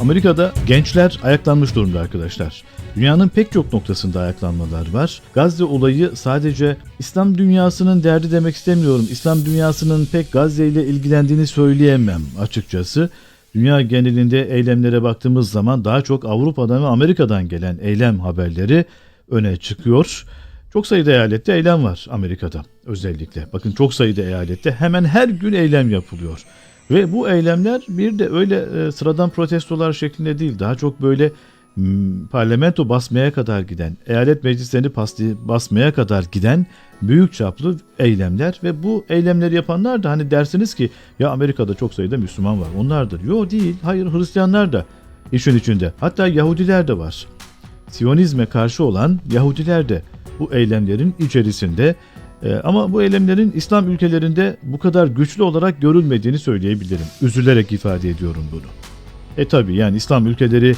Amerika'da gençler ayaklanmış durumda arkadaşlar. Dünyanın pek çok noktasında ayaklanmalar var. Gazze olayı sadece İslam dünyasının derdi demek istemiyorum. İslam dünyasının pek Gazze ile ilgilendiğini söyleyemem açıkçası. Dünya genelinde eylemlere baktığımız zaman daha çok Avrupa'dan ve Amerika'dan gelen eylem haberleri öne çıkıyor. Çok sayıda eyalette eylem var Amerika'da özellikle. Bakın çok sayıda eyalette hemen her gün eylem yapılıyor. Ve bu eylemler bir de öyle e, sıradan protestolar şeklinde değil. Daha çok böyle parlamento basmaya kadar giden, eyalet meclislerini basmaya kadar giden büyük çaplı eylemler ve bu eylemleri yapanlar da hani dersiniz ki ya Amerika'da çok sayıda Müslüman var. Onlardır. Yo değil. Hayır Hristiyanlar da işin içinde. Hatta Yahudiler de var. Siyonizme karşı olan Yahudiler de bu eylemlerin içerisinde Ee, ama bu eylemlerin İslam ülkelerinde bu kadar güçlü olarak görülmediğini söyleyebilirim. Üzülerek ifade ediyorum bunu. E tabi yani İslam ülkeleri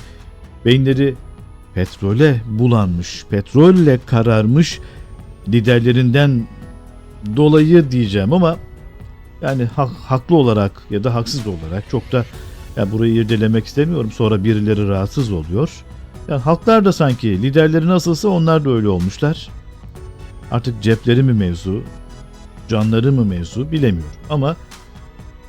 beyinleri petrole bulanmış, petrolle kararmış liderlerinden dolayı diyeceğim ama yani hak- haklı olarak ya da haksız olarak çok da ya burayı irdelemek istemiyorum. Sonra birileri rahatsız oluyor. Yani halklar da sanki liderleri nasılsa onlar da öyle olmuşlar. Artık cepleri mi mevzu, canları mı mevzu bilemiyorum. Ama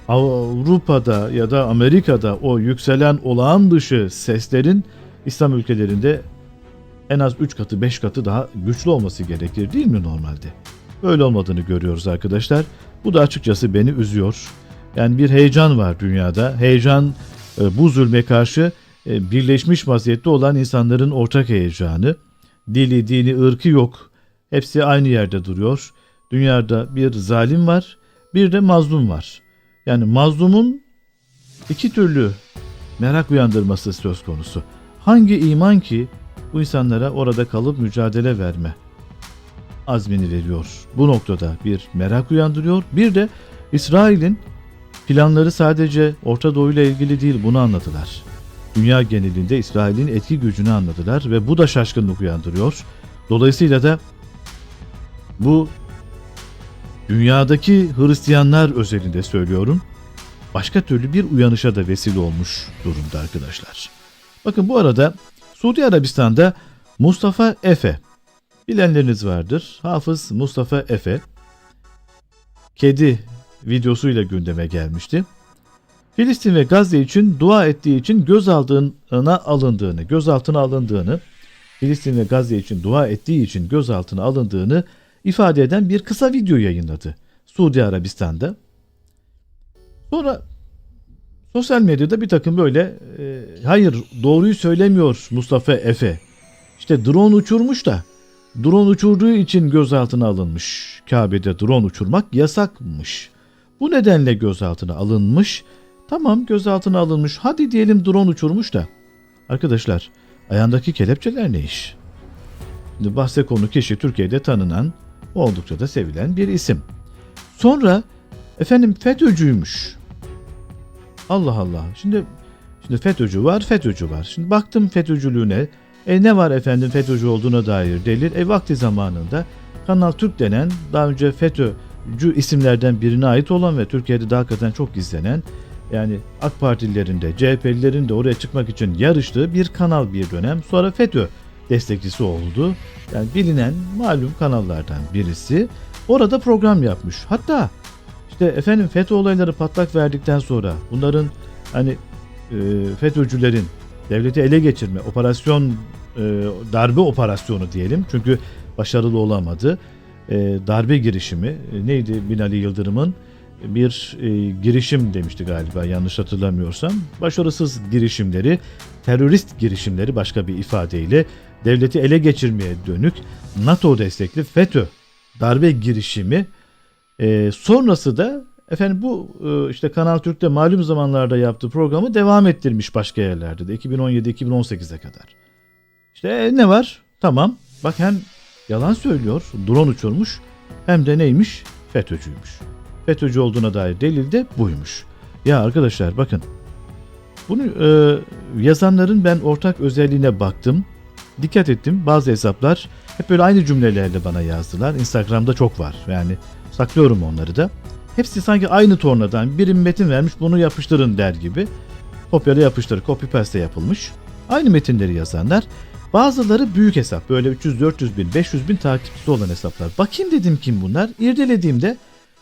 Avrupa'da ya da Amerika'da o yükselen olağan dışı seslerin İslam ülkelerinde en az 3 katı 5 katı daha güçlü olması gerekir değil mi normalde? Öyle olmadığını görüyoruz arkadaşlar. Bu da açıkçası beni üzüyor. Yani bir heyecan var dünyada. Heyecan e, bu zulme karşı e, birleşmiş vaziyette olan insanların ortak heyecanı. Dili, dini, ırkı yok. Hepsi aynı yerde duruyor. Dünyada bir zalim var, bir de mazlum var. Yani mazlumun iki türlü merak uyandırması söz konusu. Hangi iman ki bu insanlara orada kalıp mücadele verme azmini veriyor. Bu noktada bir merak uyandırıyor. Bir de İsrail'in planları sadece Orta Doğu ile ilgili değil bunu anladılar. Dünya genelinde İsrail'in etki gücünü anladılar ve bu da şaşkınlık uyandırıyor. Dolayısıyla da bu dünyadaki Hristiyanlar özelinde söylüyorum. Başka türlü bir uyanışa da vesile olmuş durumda arkadaşlar. Bakın bu arada Suudi Arabistan'da Mustafa Efe bilenleriniz vardır. Hafız Mustafa Efe kedi videosuyla gündeme gelmişti. Filistin ve Gazze için dua ettiği için gözaltına alındığını, gözaltına alındığını, Filistin ve Gazze için dua ettiği için gözaltına alındığını ifade eden bir kısa video yayınladı Suudi Arabistan'da. Sonra sosyal medyada bir takım böyle e, hayır doğruyu söylemiyor Mustafa Efe. İşte drone uçurmuş da drone uçurduğu için gözaltına alınmış. Kabe'de drone uçurmak yasakmış. Bu nedenle gözaltına alınmış. Tamam gözaltına alınmış. Hadi diyelim drone uçurmuş da. Arkadaşlar ayağındaki kelepçeler ne iş? Şimdi bahse konu kişi Türkiye'de tanınan, oldukça da sevilen bir isim. Sonra efendim FETÖ'cüymüş. Allah Allah. Şimdi şimdi FETÖ'cü var, FETÖ'cü var. Şimdi baktım FETÖ'cülüğüne. E ne var efendim FETÖ'cü olduğuna dair delil? E vakti zamanında Kanal Türk denen daha önce FETÖ'cü isimlerden birine ait olan ve Türkiye'de de hakikaten çok gizlenen yani AK Partililerin de CHP'lilerin de oraya çıkmak için yarıştığı bir kanal bir dönem. Sonra FETÖ destekçisi oldu. Yani bilinen malum kanallardan birisi. Orada program yapmış. Hatta işte efendim FETÖ olayları patlak verdikten sonra bunların hani e, FETÖ'cülerin devleti ele geçirme operasyon e, darbe operasyonu diyelim. Çünkü başarılı olamadı. E, darbe girişimi e, neydi Binali Yıldırım'ın bir e, girişim demişti galiba yanlış hatırlamıyorsam. Başarısız girişimleri, terörist girişimleri başka bir ifadeyle devleti ele geçirmeye dönük NATO destekli FETÖ darbe girişimi e, sonrası da efendim bu e, işte Kanal Türk'te malum zamanlarda yaptığı programı devam ettirmiş başka yerlerde de 2017-2018'e kadar. İşte e, ne var? Tamam. Bak hem yalan söylüyor, drone uçurmuş hem de neymiş? FETÖ'cüymüş. FETÖ'cü olduğuna dair delil de buymuş. Ya arkadaşlar bakın bunu e, yazanların ben ortak özelliğine baktım. Dikkat ettim bazı hesaplar hep böyle aynı cümlelerle bana yazdılar. Instagram'da çok var yani saklıyorum onları da. Hepsi sanki aynı tornadan biri metin vermiş bunu yapıştırın der gibi kopyala yapıştır, copy paste yapılmış. Aynı metinleri yazanlar. Bazıları büyük hesap. Böyle 300, 400 bin, 500 bin takipçisi olan hesaplar. Bakayım dedim kim bunlar. İrdelediğimde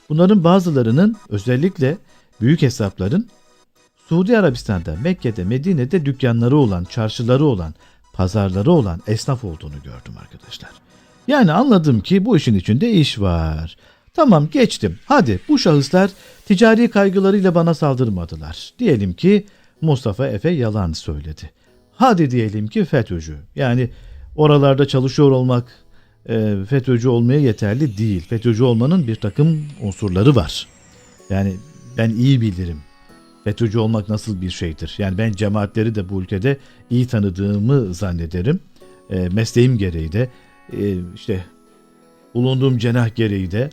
bunların bazılarının özellikle büyük hesapların Suudi Arabistan'da, Mekke'de, Medine'de dükkanları olan, çarşıları olan, pazarları olan esnaf olduğunu gördüm arkadaşlar. Yani anladım ki bu işin içinde iş var. Tamam geçtim. Hadi bu şahıslar ticari kaygılarıyla bana saldırmadılar. Diyelim ki Mustafa Efe yalan söyledi. Hadi diyelim ki FETÖ'cü. Yani oralarda çalışıyor olmak e, FETÖ'cü olmaya yeterli değil. FETÖ'cü olmanın bir takım unsurları var. Yani ben iyi bilirim. FETÖ'cü olmak nasıl bir şeydir? Yani ben cemaatleri de bu ülkede iyi tanıdığımı zannederim. E, mesleğim gereği de e, işte bulunduğum cenah gereği de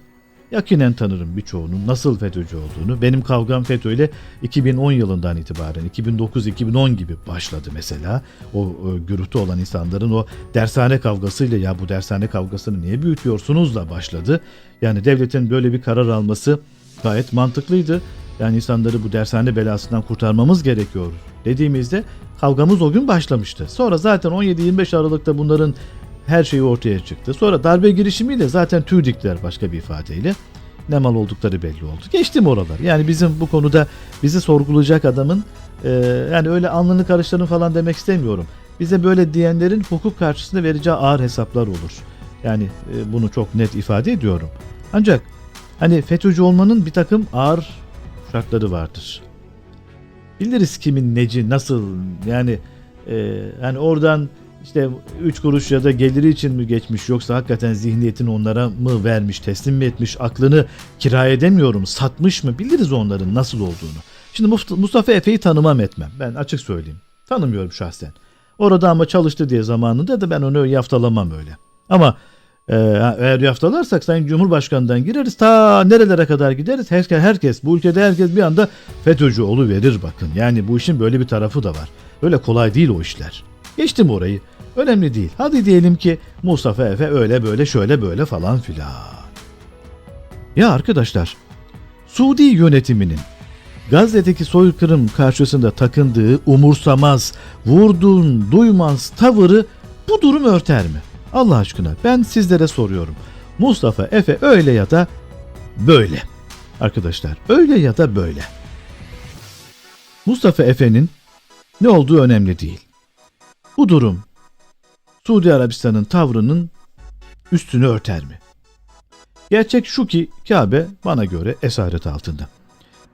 yakinen tanırım birçoğunun nasıl FETÖ'cü olduğunu. Benim kavgam FETÖ ile 2010 yılından itibaren 2009-2010 gibi başladı mesela. O, o gürültü olan insanların o dershane kavgasıyla ya bu dershane kavgasını niye büyütüyorsunuz da başladı. Yani devletin böyle bir karar alması gayet mantıklıydı. Yani insanları bu dershane belasından kurtarmamız gerekiyor dediğimizde kavgamız o gün başlamıştı. Sonra zaten 17-25 Aralık'ta bunların her şeyi ortaya çıktı. Sonra darbe girişimiyle zaten tüy diktiler başka bir ifadeyle. Ne mal oldukları belli oldu. Geçtim oralar. Yani bizim bu konuda bizi sorgulayacak adamın e, yani öyle alnını karıştırın falan demek istemiyorum. Bize böyle diyenlerin hukuk karşısında vereceği ağır hesaplar olur. Yani e, bunu çok net ifade ediyorum. Ancak hani FETÖ'cü olmanın bir takım ağır şartları vardır. Biliriz kimin neci nasıl yani e, yani oradan işte 3 kuruş ya da geliri için mi geçmiş yoksa hakikaten zihniyetini onlara mı vermiş, teslim mi etmiş, aklını kiraya edemiyorum, satmış mı biliriz onların nasıl olduğunu. Şimdi Must- Mustafa Efe'yi tanımam etmem. Ben açık söyleyeyim. Tanımıyorum şahsen. Orada ama çalıştı diye zamanında da ben onu yaftalamam öyle. Ama e, eğer yaftalarsak Sayın Cumhurbaşkanı'ndan gireriz ta nerelere kadar gideriz. Herkes, herkes bu ülkede herkes bir anda FETÖ'cü olu verir bakın. Yani bu işin böyle bir tarafı da var. Öyle kolay değil o işler. Geçtim orayı. Önemli değil. Hadi diyelim ki Mustafa Efe öyle böyle şöyle böyle falan filan. Ya arkadaşlar, Suudi yönetiminin Gazze'deki soykırım karşısında takındığı umursamaz, vurduğun duymaz tavırı bu durum örter mi? Allah aşkına ben sizlere soruyorum. Mustafa Efe öyle ya da böyle. Arkadaşlar öyle ya da böyle. Mustafa Efe'nin ne olduğu önemli değil. Bu durum Suudi Arabistan'ın tavrının üstünü örter mi? Gerçek şu ki Kabe bana göre esaret altında.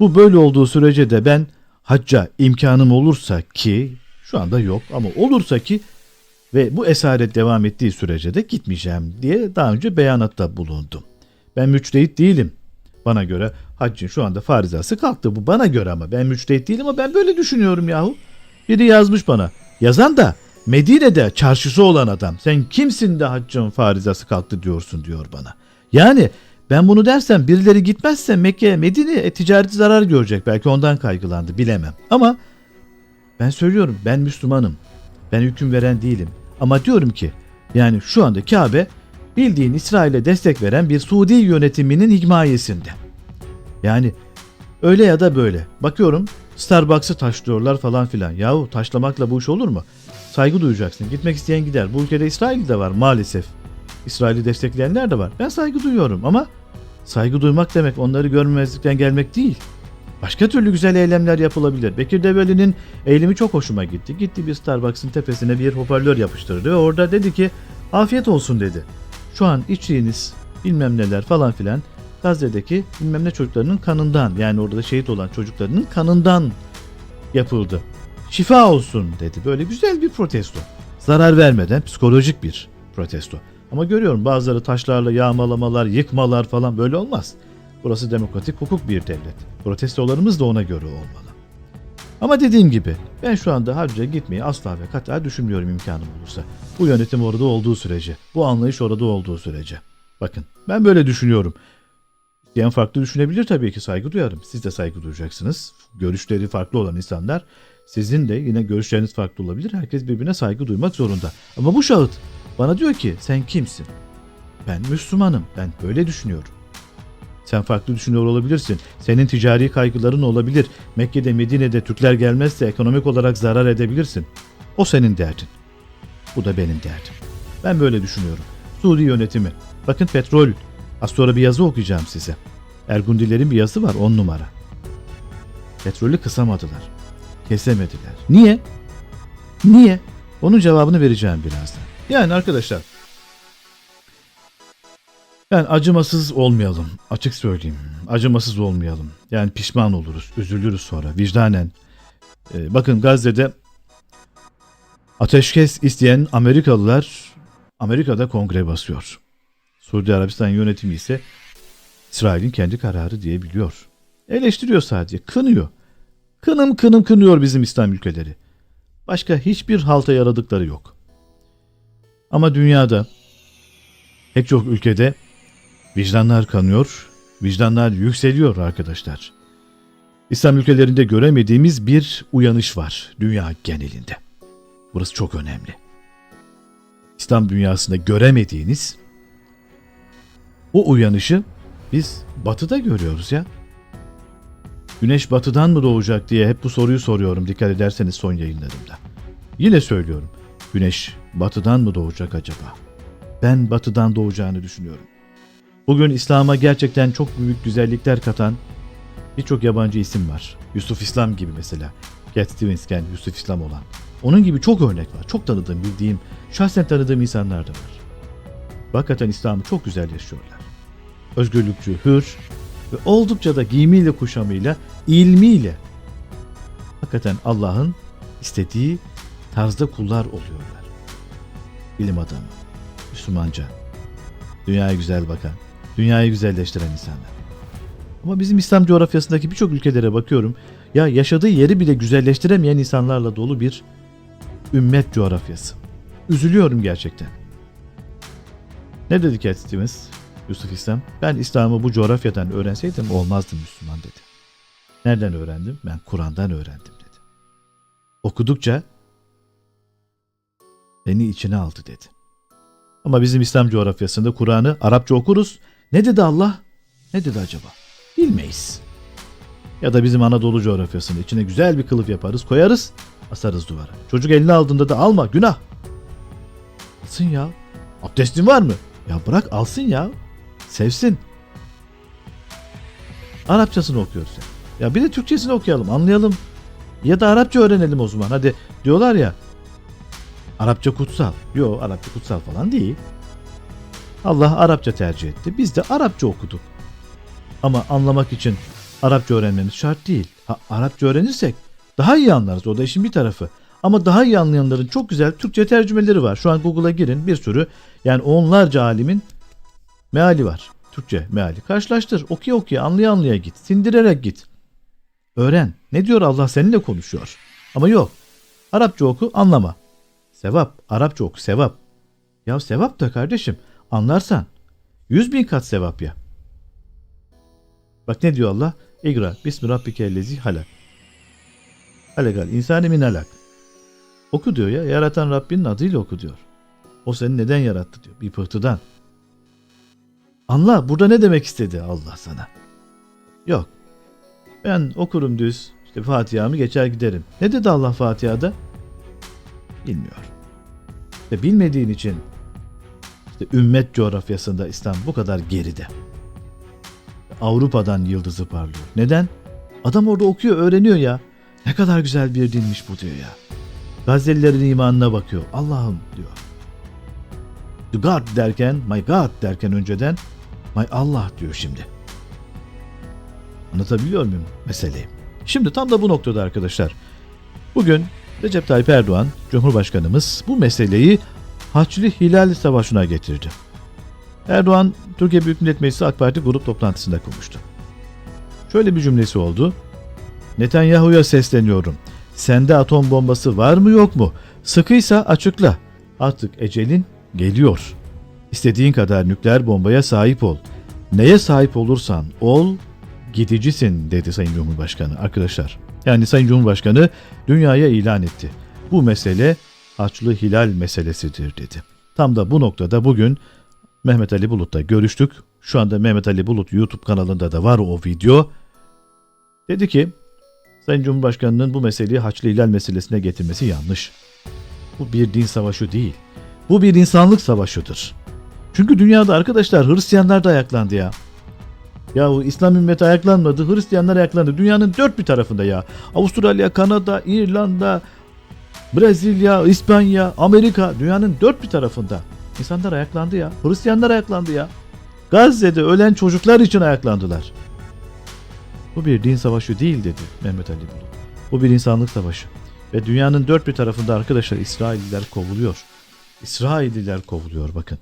Bu böyle olduğu sürece de ben hacca imkanım olursa ki şu anda yok ama olursa ki ve bu esaret devam ettiği sürece de gitmeyeceğim diye daha önce beyanatta bulundum. Ben müçtehit değilim. Bana göre haccın şu anda farizası kalktı. Bu bana göre ama ben müçtehit değilim ama ben böyle düşünüyorum yahu. Biri yazmış bana. Yazan da Medine'de çarşısı olan adam. Sen kimsin de haccın farizası kalktı diyorsun diyor bana. Yani ben bunu dersem birileri gitmezse Mekke, Medine e, ticareti zarar görecek. Belki ondan kaygılandı bilemem. Ama ben söylüyorum ben Müslümanım. Ben hüküm veren değilim. Ama diyorum ki yani şu anda Kabe bildiğin İsrail'e destek veren bir Suudi yönetiminin himayesinde. Yani öyle ya da böyle. Bakıyorum Starbucks'ı taşlıyorlar falan filan. Yahu taşlamakla bu iş olur mu? Saygı duyacaksın. Gitmek isteyen gider. Bu ülkede İsrail de var maalesef. İsrail'i destekleyenler de var. Ben saygı duyuyorum ama saygı duymak demek onları görmemezlikten gelmek değil. Başka türlü güzel eylemler yapılabilir. Bekir Develi'nin eylemi çok hoşuma gitti. Gitti bir Starbucks'ın tepesine bir hoparlör yapıştırdı ve orada dedi ki afiyet olsun dedi. Şu an içtiğiniz bilmem neler falan filan Gazze'deki bilmem ne çocuklarının kanından yani orada şehit olan çocuklarının kanından yapıldı. Şifa olsun dedi. Böyle güzel bir protesto. Zarar vermeden psikolojik bir protesto. Ama görüyorum bazıları taşlarla yağmalamalar, yıkmalar falan böyle olmaz. Burası demokratik hukuk bir devlet. Protestolarımız da ona göre olmalı. Ama dediğim gibi ben şu anda hacca gitmeyi asla ve kata düşünmüyorum imkanım olursa. Bu yönetim orada olduğu sürece, bu anlayış orada olduğu sürece. Bakın ben böyle düşünüyorum. Diyen farklı düşünebilir tabii ki saygı duyarım. Siz de saygı duyacaksınız. Görüşleri farklı olan insanlar sizin de yine görüşleriniz farklı olabilir. Herkes birbirine saygı duymak zorunda. Ama bu şahıt bana diyor ki sen kimsin? Ben Müslümanım. Ben böyle düşünüyorum. Sen farklı düşünüyor olabilirsin. Senin ticari kaygıların olabilir. Mekke'de Medine'de Türkler gelmezse ekonomik olarak zarar edebilirsin. O senin derdin. Bu da benim derdim. Ben böyle düşünüyorum. Suudi yönetimi. Bakın petrol. Az sonra bir yazı okuyacağım size. Ergundilerin bir yazı var 10 numara. Petrolü kısamadılar. Kesemediler. Niye? Niye? Onun cevabını vereceğim birazdan. Yani arkadaşlar yani acımasız olmayalım. Açık söyleyeyim. Acımasız olmayalım. Yani pişman oluruz. Üzülürüz sonra. Vicdanen. Ee, bakın Gazze'de ateşkes isteyen Amerikalılar Amerika'da kongre basıyor. Suudi Arabistan yönetimi ise İsrail'in kendi kararı diyebiliyor. Eleştiriyor sadece. Kınıyor. Kınım kınım kınıyor bizim İslam ülkeleri. Başka hiçbir halta yaradıkları yok. Ama dünyada pek çok ülkede vicdanlar kanıyor, vicdanlar yükseliyor arkadaşlar. İslam ülkelerinde göremediğimiz bir uyanış var dünya genelinde. Burası çok önemli. İslam dünyasında göremediğiniz o uyanışı biz batıda görüyoruz ya. Güneş batıdan mı doğacak diye hep bu soruyu soruyorum dikkat ederseniz son yayınlarımda. Yine söylüyorum. Güneş batıdan mı doğacak acaba? Ben batıdan doğacağını düşünüyorum. Bugün İslam'a gerçekten çok büyük güzellikler katan birçok yabancı isim var. Yusuf İslam gibi mesela. Cat Stevens'ken Yusuf İslam olan. Onun gibi çok örnek var. Çok tanıdığım, bildiğim, şahsen tanıdığım insanlar da var. Hakikaten İslam'ı çok güzel yaşıyorlar. Özgürlükçü, hür ve oldukça da giyimiyle kuşamıyla, ilmiyle hakikaten Allah'ın istediği tarzda kullar oluyorlar. Bilim adamı, Müslümanca, dünyaya güzel bakan, dünyayı güzelleştiren insanlar. Ama bizim İslam coğrafyasındaki birçok ülkelere bakıyorum. Ya yaşadığı yeri bile güzelleştiremeyen insanlarla dolu bir ümmet coğrafyası. Üzülüyorum gerçekten. Ne dedi Stevens? Yusuf İslam. Ben İslam'ı bu coğrafyadan öğrenseydim olmazdım Müslüman dedi. Nereden öğrendim? Ben Kur'an'dan öğrendim dedi. Okudukça beni içine aldı dedi. Ama bizim İslam coğrafyasında Kur'an'ı Arapça okuruz. Ne dedi Allah? Ne dedi acaba? Bilmeyiz. Ya da bizim Anadolu coğrafyasında içine güzel bir kılıf yaparız, koyarız, asarız duvara. Çocuk elini aldığında da alma, günah. Alsın ya. Abdestin var mı? Ya bırak alsın ya. Sevsin. Arapçasını okuyoruz ya. Ya bir de Türkçesini okuyalım, anlayalım. Ya da Arapça öğrenelim o zaman. Hadi diyorlar ya. Arapça kutsal. Yok Arapça kutsal falan değil. Allah Arapça tercih etti. Biz de Arapça okuduk. Ama anlamak için Arapça öğrenmemiz şart değil. Ha, Arapça öğrenirsek daha iyi anlarız. O da işin bir tarafı. Ama daha iyi anlayanların çok güzel Türkçe tercümeleri var. Şu an Google'a girin bir sürü yani onlarca alimin meali var. Türkçe meali. Karşılaştır. Okuya okuya anlaya anlaya git. Sindirerek git. Öğren. Ne diyor Allah seninle konuşuyor. Ama yok. Arapça oku anlama. Sevap. Arapça oku sevap. Ya sevap da kardeşim anlarsan yüz bin kat sevap ya. Bak ne diyor Allah? İgra. Bismi Rabbikellezi halak. Halakal. İnsani min halak. Oku diyor ya. Yaratan Rabbinin adıyla oku diyor. O seni neden yarattı diyor. Bir pıhtıdan. Anla burada ne demek istedi Allah sana. Yok. Ben okurum düz. İşte Fatiha'mı geçer giderim. Ne dedi Allah Fatiha'da? Bilmiyor. İşte bilmediğin için işte ümmet coğrafyasında İslam bu kadar geride. Avrupa'dan yıldızı parlıyor. Neden? Adam orada okuyor, öğreniyor ya. Ne kadar güzel bir dinmiş bu diyor ya. Gazze'lilerin imanına bakıyor. Allah'ım diyor. The God derken, my God derken önceden my Allah diyor şimdi. Anlatabiliyor muyum meseleyi? Şimdi tam da bu noktada arkadaşlar. Bugün Recep Tayyip Erdoğan, Cumhurbaşkanımız bu meseleyi Haçlı Hilal Savaşı'na getirdi. Erdoğan, Türkiye Büyük Millet Meclisi AK Parti grup toplantısında konuştu. Şöyle bir cümlesi oldu. Netanyahu'ya sesleniyorum. Sende atom bombası var mı yok mu? Sıkıysa açıkla. Artık ecelin geliyor. İstediğin kadar nükleer bombaya sahip ol. Neye sahip olursan ol, gidicisin dedi Sayın Cumhurbaşkanı arkadaşlar. Yani Sayın Cumhurbaşkanı dünyaya ilan etti. Bu mesele Haçlı Hilal meselesidir dedi. Tam da bu noktada bugün Mehmet Ali Bulut'la görüştük. Şu anda Mehmet Ali Bulut YouTube kanalında da var o video. Dedi ki Sayın Cumhurbaşkanı'nın bu meseleyi Haçlı İhlal meselesine getirmesi yanlış. Bu bir din savaşı değil. Bu bir insanlık savaşıdır. Çünkü dünyada arkadaşlar Hristiyanlar da ayaklandı ya. Ya o İslam ümmeti ayaklanmadı, Hristiyanlar ayaklandı. Dünyanın dört bir tarafında ya. Avustralya, Kanada, İrlanda, Brezilya, İspanya, Amerika dünyanın dört bir tarafında. İnsanlar ayaklandı ya. Hristiyanlar ayaklandı ya. Gazze'de ölen çocuklar için ayaklandılar. Bu bir din savaşı değil dedi Mehmet Ali Bulut. Bu bir insanlık savaşı. Ve dünyanın dört bir tarafında arkadaşlar İsrailliler kovuluyor. İsrailliler kovuluyor bakın.